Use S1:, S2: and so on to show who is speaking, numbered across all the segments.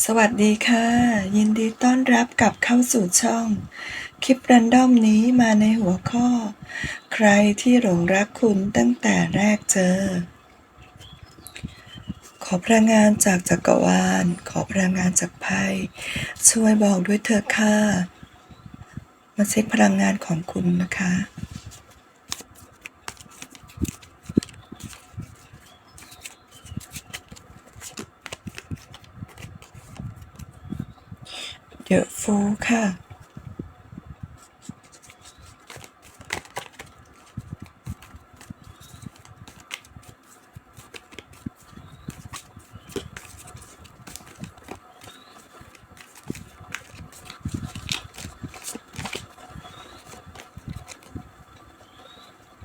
S1: สวัสดีค่ะ ยินดีต้อนรับกลับเข้าสู่ช่อง คลิปรันดอมนี้มาในหัวข้อ ใครที่หลงรักคุณตั้งแต่แรกเจอ ขอพลังงานจากจักรวาล ขอพลังงานจากไพ่ช่วยบอกด้วยเถอะค่ะ มาเช็คพลังงานของคุณนะคะ เดอะฟูค่ะ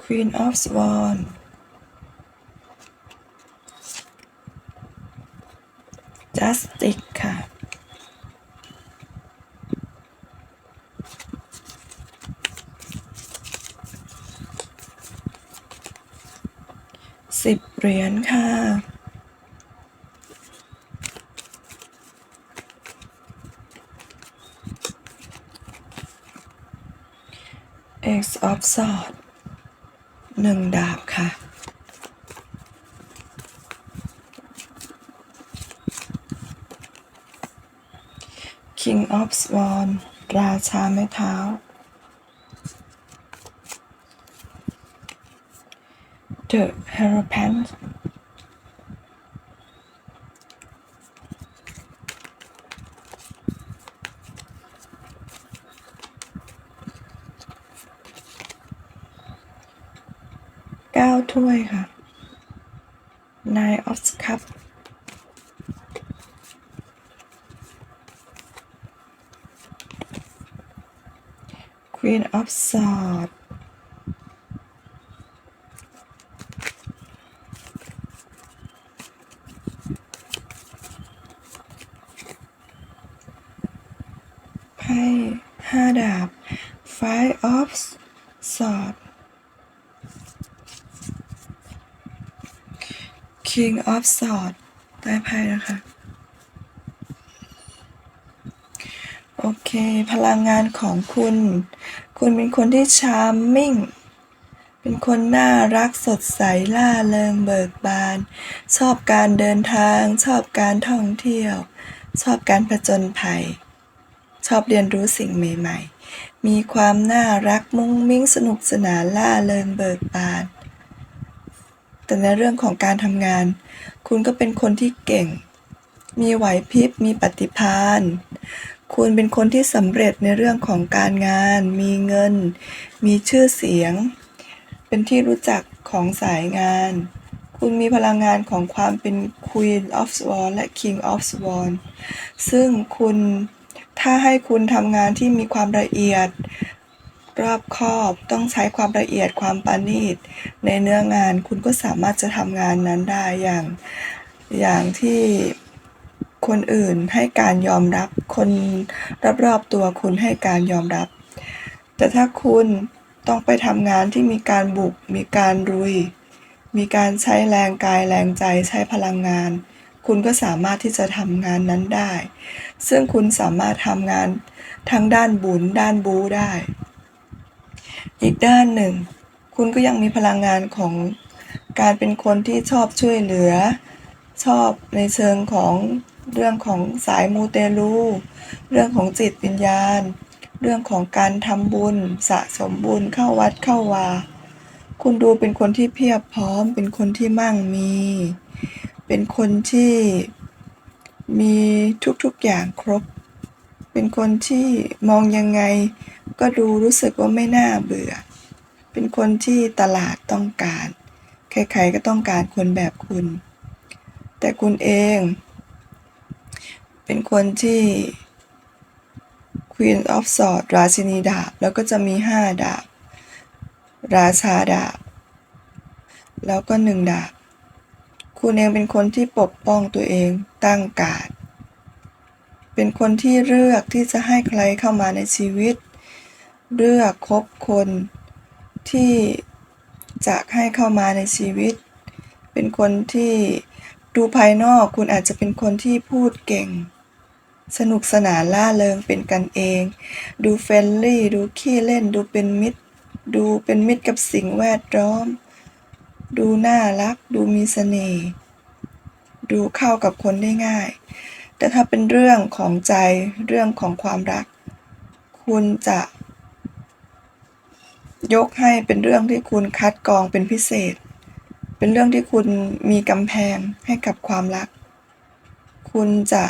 S1: Queen of Swan Justice ค่ะ สิบเหรียญค่ะ X of Swords หนึ่งดาบค่ะ King of Swan ราชาไม้เท้า The Hierophant เก้าถ้วยค่ะ Nine of Cup Queen of Swords พ่ห้าดาบ Five of Swords King of Swords ได้ไพ่นะคะ โอเค พลังงานของคุณ คุณเป็นคนที่ชาร์มมิ่งเป็นคนน่ารักสดใสล่าเริงเบิกบาน ชอบการเดินทาง ชอบการท่องเที่ยว ชอบการผจญภัย ชอบเรียนรู้สิ่งใหม่ ๆ มีความน่ารักมุ้งมิ้งสนุกสนานล่าเริงเบิกบาน แต่ในเรื่องของการทำงาน คุณก็เป็นคนที่เก่ง มีไหวพริบ มีปฏิภาณ คุณเป็นคนที่สำเร็จในเรื่องของการงาน มีเงิน มีชื่อเสียง เป็นที่รู้จักของสายงาน คุณมีพลังงานของความเป็น Queen of Swan และ King of Swan ซึ่งคุณ ถ้าให้คุณทำงานที่มีความละเอียด รอบคอบต้องใช้ความละเอียดความปานีตในเนื้องานคุณก็สามารถจะทำงานนั้นได้อย่างอย่างที่คนอื่นให้การยอมรับ คนรอบๆตัวคุณให้การยอมรับ แต่ถ้าคุณต้องไปทำงานที่มีการบุก มีการรุย มีการใช้แรงกายแรงใจใช้พลังงาน คุณก็สามารถที่จะทำงานนั้นได้ ซึ่งคุณสามารถทำงานทั้งด้านบุญด้านบูได้ อีกด้านหนึ่ง คุณก็ยังมีพลังงานของการเป็นคนที่ชอบช่วยเหลือ ชอบในเชิงของเรื่องของสายมูเตลู เรื่องของจิตวิญญาณ เรื่องของการทำบุญ สะสมบุญเข้าวัดเข้าวา คุณดูเป็นคนที่เพียบพร้อม เป็นคนที่มั่งมี เป็นคนที่มีทุกๆอย่างครบ เป็นคนที่มองยังไง ก็ดูรู้สึกว่าไม่น่าเบื่อ เป็นคนที่ตลาดต้องการ ใครๆก็ต้องการคนแบบคุณ แต่คุณเอง เป็นคนที่ Queen of Swords ราชินีดาบ แล้วก็จะมีห้าดาบ ราชาดาบ แล้วก็หนึ่งดาบ คุณเองเป็นคนที่ปกป้องตัวเองตั้งการดเป็นคนที่เลือกที่จะให้ใครเข้ามาในชีวิต เลือกคบคนที่จะให้เข้ามาในชีวิต เป็นคนที่ดูภายนอกคุณอาจจะเป็นคนที่พูดเก่ง สนุกสนานล่าเริงเป็นกันเอง ดูเฟรนลี่ ดูขี้เล่น ดูเป็นมิตร ดูเป็นมิตรกับสิ่งแวดล้อม ดูน่ารัก ดูมีเสน่ห์ดูเข้ากับคนได้ง่าย แต่ถ้าเป็นเรื่องของใจเรื่องของความรัก คุณจะ ยกให้เป็นเรื่องที่คุณคัดกรองเป็นพิเศษ เป็นเรื่องที่คุณมีกำแพงให้กับความรัก คุณจะ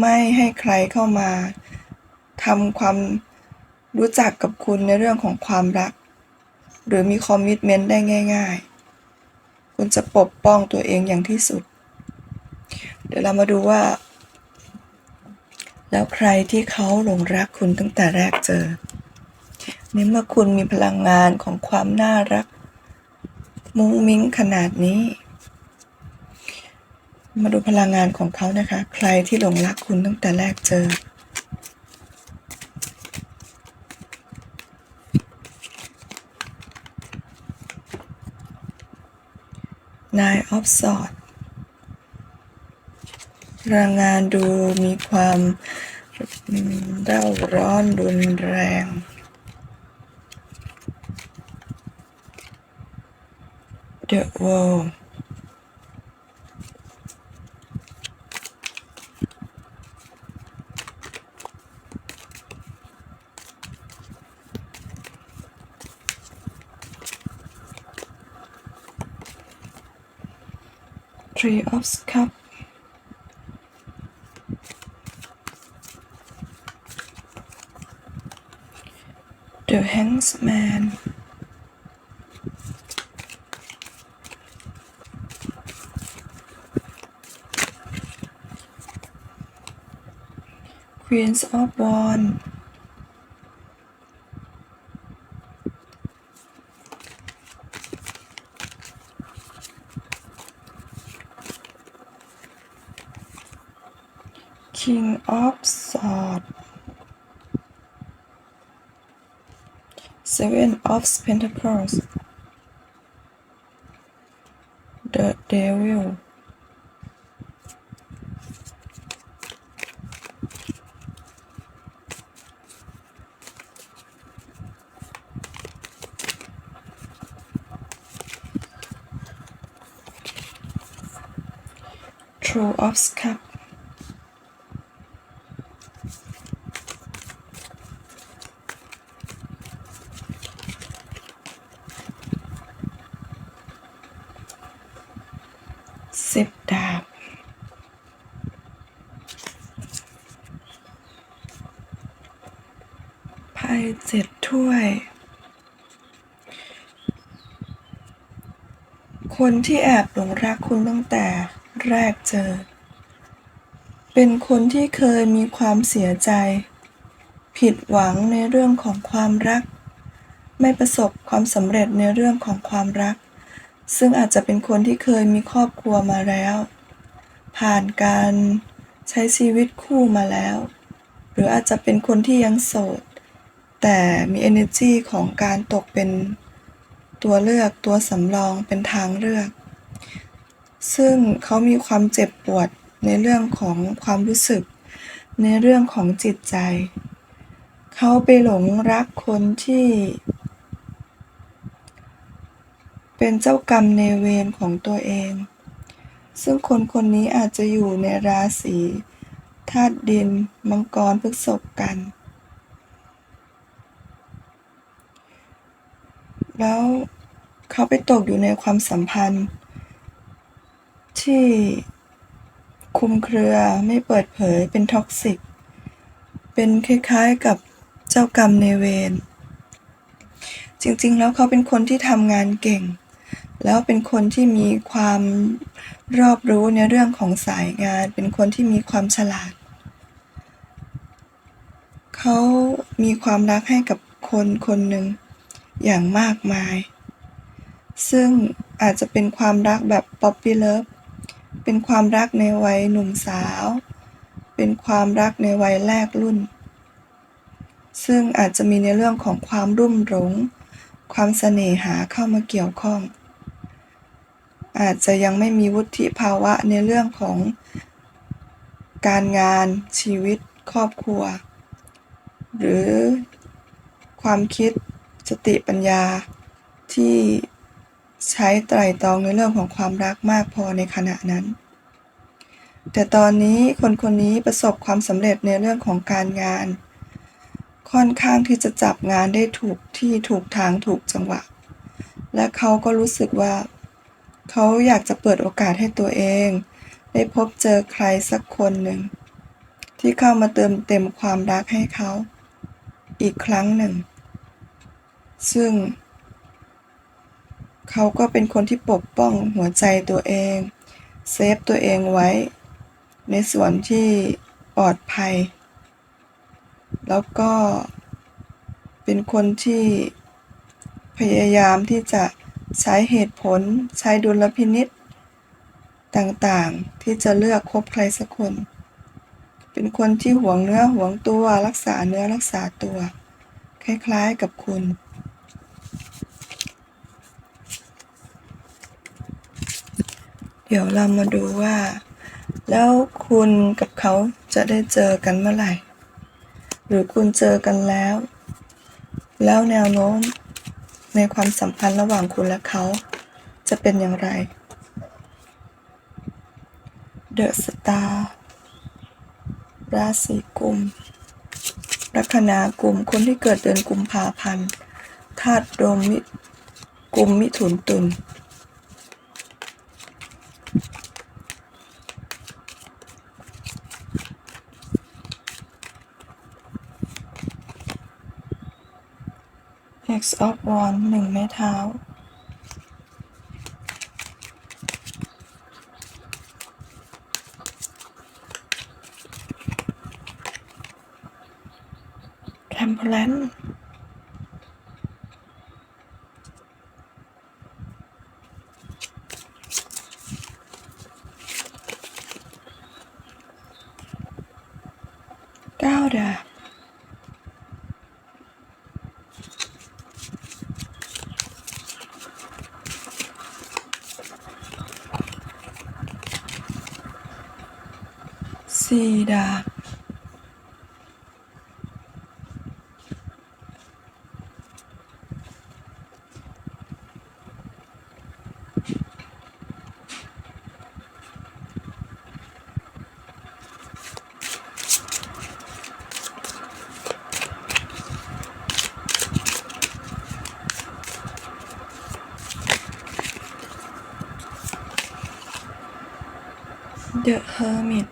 S1: ไม่ให้ใครเข้ามาทำความรู้จักกับคุณในเรื่องของความรัก หรือมีคอมมิชเมนต์ได้ง่าย ๆ คุณจะปกป้องตัวเองอย่างที่สุด เดี๋ยวเรามาดูว่า แล้วใครที่เขาหลงรักคุณตั้งแต่แรกเจอในเมื่อคุณมีพลังงานของความน่ารัก มุ้งมิ้งขนาดนี้ มาดูพลังงานของเขานะคะ ใครที่หลงรักคุณตั้งแต่แรกเจอ Nine of Swords พลังงานดูมีความเร่าร้อนรุนแรง The World Three of Cups The Hanged Man. Queens of Wands King of Swords. Seven of Pentacles. The Devil สิบดาบ ไพ่เจ็ดถ้วย คนที่แอบหลงรักคุณตั้งแต่แรกเจอ เป็นคนที่เคยมีความเสียใจ ผิดหวังในเรื่องของความรัก ไม่ประสบความสำเร็จในเรื่องของความรัก ซึ่งอาจจะเป็นคนที่เคยมีครอบครัวมาแล้ว ผ่านการใช้ชีวิตคู่มาแล้ว หรืออาจจะเป็นคนที่ยังโสด แต่มี energy ของการตกเป็นตัวเลือกตัวสำรองเป็นทางเลือก ซึ่งเขามีความเจ็บปวดในเรื่องของความรู้สึก ในเรื่องของจิตใจ เขาไปหลงรักคนที่ เป็นเจ้ากรรมในเวรของตัวเอง ซึ่งคนคนนี้อาจจะอยู่ในราศีธาตุดิน มังกรพฤษภกัน แล้วเขาไปตกอยู่ในความสัมพันธ์ ที่คุมเครือไม่เปิดเผยเป็นท็อกซิก เป็นคล้ายๆกับเจ้ากรรมในเวรจริงๆ แล้วเขาเป็นคนที่ทำงานเก่ง แล้วเป็นคนที่มีความรอบรู้ในเรื่องของสายงาน เป็นคนที่มีความฉลาด เขามีความรักให้กับคนคนหนึ่งอย่างมากมาย ซึ่งอาจจะเป็นความรักแบบป๊อปปี้เลิฟ เป็นความรักในวัยหนุ่มสาว เป็นความรักในวัยแรกรุ่น ซึ่งอาจจะมีในเรื่องของความรุ่มหลง ความเสน่หาเข้ามาเกี่ยวข้อง อาจจะยังไม่มีวุฒิภาวะในเรื่องของการงานชีวิตครอบครัว หรือความคิดสติปัญญาที่ใช้ไตร่ตรองในเรื่องของความรักมากพอในขณะนั้น แต่ตอนนี้คนคนนี้ประสบความสำเร็จในเรื่องของการงาน ค่อนข้างที่จะจับงานได้ถูกที่ถูกทางถูกจังหวะ และเขาก็รู้สึกว่า เขาอยากจะเปิดโอกาสให้ตัวเอง ได้พบเจอใครสักคนหนึ่ง ที่เข้ามาเติมเต็มความรักให้เขา อีกครั้งหนึ่ง ซึ่ง เขาก็เป็นคนที่ปกป้องหัวใจตัวเอง เซฟตัวเองไว้ ในส่วนที่ปลอดภัย แล้วก็เป็นคนที่พยายามที่จะ ใช้เหตุผล ใช้ดุลพินิษต่างๆ ที่จะเลือกคบใครสักคน เป็นคนที่หวงเนื้อหวงตัวรักษาเนื้อรักษาตัว คล้ายๆกับคุณ เดี๋ยวเรามาดูว่า แล้วคุณกับเขาจะได้เจอกันเมื่อไหร่ หรือคุณเจอกันแล้ว แล้วแนวโน้ม ในความสัมพันธ์ระหว่างคุณและเขา จะเป็นอย่างไร เดอะสตาร์ราศีกุมลัคนากุมคนที่เกิดเดือนกุมภาพันธ์ธาตุลมมิกุมมิถุนตุล X of Wands หนึ่งไม้เท้าแ e มเพลนเก้าดาบสี่ดาบ เดอะเฮอร์มิต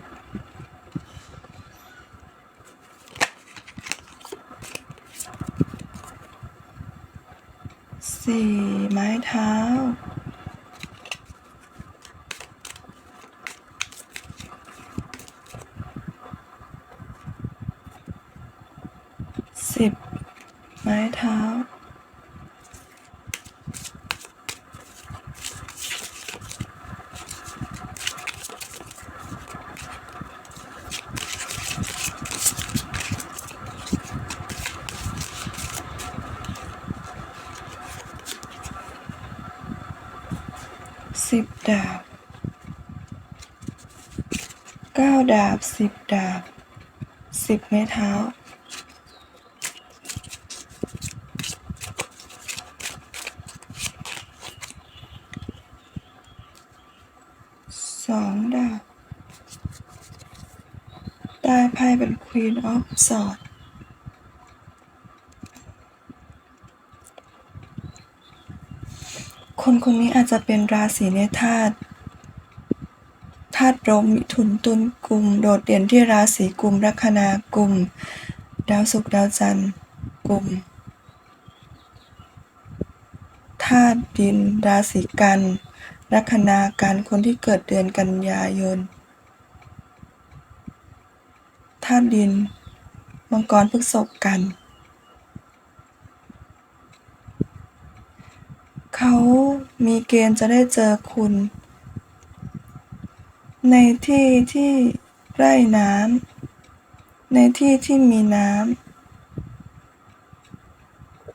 S1: สี่ไม้ เท้า สิบไม้เท้า สิบดาบ เก้าดาบ สิบดาบสิบไม้เท้า สองดาบได้ไพ่เป็น Queen of Swords คนคนนี้อาจจะเป็นราศีในธาตุ ธาตุลมมิถุนตุลกลุ่ม โดดเด่นที่ราศีกลุ่มลัคนา กลุ่ม ดาวศุกร์ดาวจันทร์กลุ่มธาตุดิน ราศีกันลัคนากันคนที่เกิดเดือนกันยายนธาตุดิน มังกรพฤษภกัน เขามีเกณฑ์จะได้เจอคุณ ในที่ที่ไร่น้ำในที่ที่มีน้ำ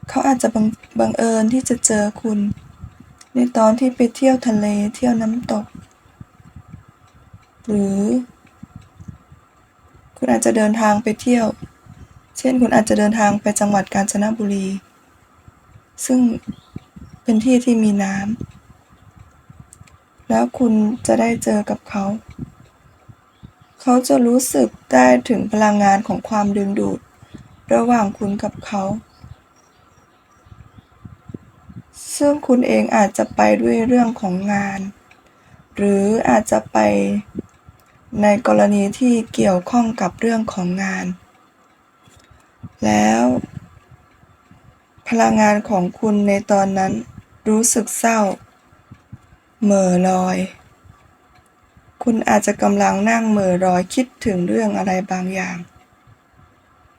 S1: เขาอาจจะบังบังเอิญที่จะเจอคุณ ในตอนที่ไปเที่ยวทะเลเที่ยวน้ำตก หรือ คุณอาจจะเดินทางไปเที่ยว เช่นคุณอาจจะเดินทางไปจังหวัดกาญจนบุรี ซึ่งเป็นที่ที่มีน้ำ แล้วคุณจะได้เจอกับเขา เขาจะรู้สึกได้ถึงพลังงานของความดึงดูด ระหว่างคุณกับเขา ซึ่งคุณเองอาจจะไปด้วยเรื่องของงาน หรืออาจจะไปในกรณีที่เกี่ยวข้องกับเรื่องของงาน แล้ว พลังงานของคุณในตอนนั้นรู้สึกเศร้า เหม่อลอย คุณอาจจะกำลังนั่งเหม่อลอยคิดถึงเรื่องอะไรบางอย่าง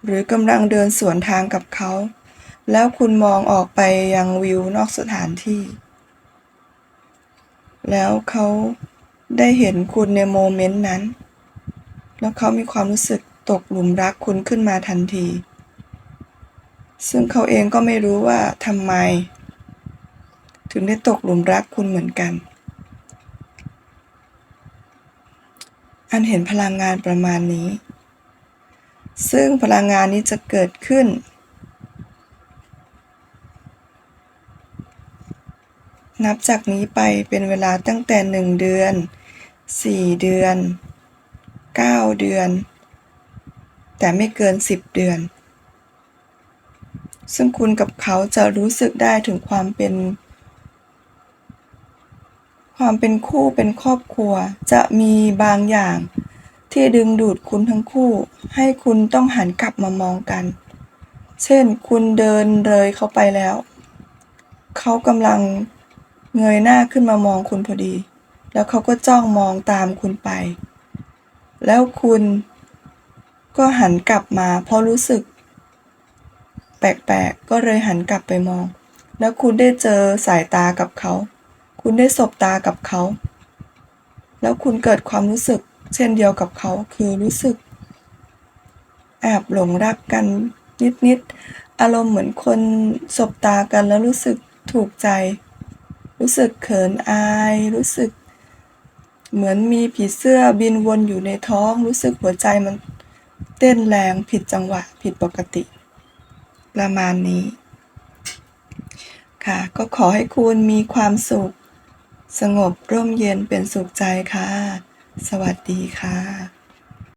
S1: หรือกำลังเดินสวนทางกับเขา แล้วคุณมองออกไปยังวิวนอกสถานที่ แล้วเขาได้เห็นคุณในโมเมนต์นั้น แล้วเขามีความรู้สึกตกหลุมรักคุณขึ้นมาทันที ซึ่งเขาเองก็ไม่รู้ว่าทำไม ถึงได้ตกหลุมรักคุณเหมือนกัน อันเห็นพลังงานประมาณนี้ ซึ่งพลังงานนี้จะเกิดขึ้น นับจากนี้ไปเป็นเวลาตั้งแต่หนึ่งเดือนสี่เดือนเก้าเดือน แต่ไม่เกินสิบเดือน ซึ่งคุณกับเขาจะรู้สึกได้ถึงความเป็น ความเป็นคู่เป็นครอบครัว จะมีบางอย่าง ที่ดึงดูดคุณทั้งคู่ ให้คุณต้องหันกลับมามองกัน เช่น คุณเดินเลยเขาไปแล้ว เขากำลังเงยหน้าขึ้นมามองคุณพอดี แล้วเขาก็จ้องมองตามคุณไป แล้วคุณก็หันกลับมา เพราะรู้สึก แปลกๆ ก็เลยหันกลับไปมอง แล้วคุณได้เจอสายตากับเขา คุณได้สบตากับเขา แล้วคุณเกิดความรู้สึกเช่นเดียวกับเขาคือรู้สึกแอบหลงรักกันนิดๆ อารมณ์เหมือนคนสบตากันแล้วรู้สึกถูกใจ รู้สึกเขินอาย รู้สึก เหมือนมีผีเสื้อบินวนอยู่ในท้อง รู้สึกหัวใจมันเต้นแรงผิดจังหวะผิดปกติ ประมาณนี้ ค่ะ ก็ขอให้คุณมีความสุข สงบร่มเย็นเป็นสุขใจค่ะ สวัสดีค่ะ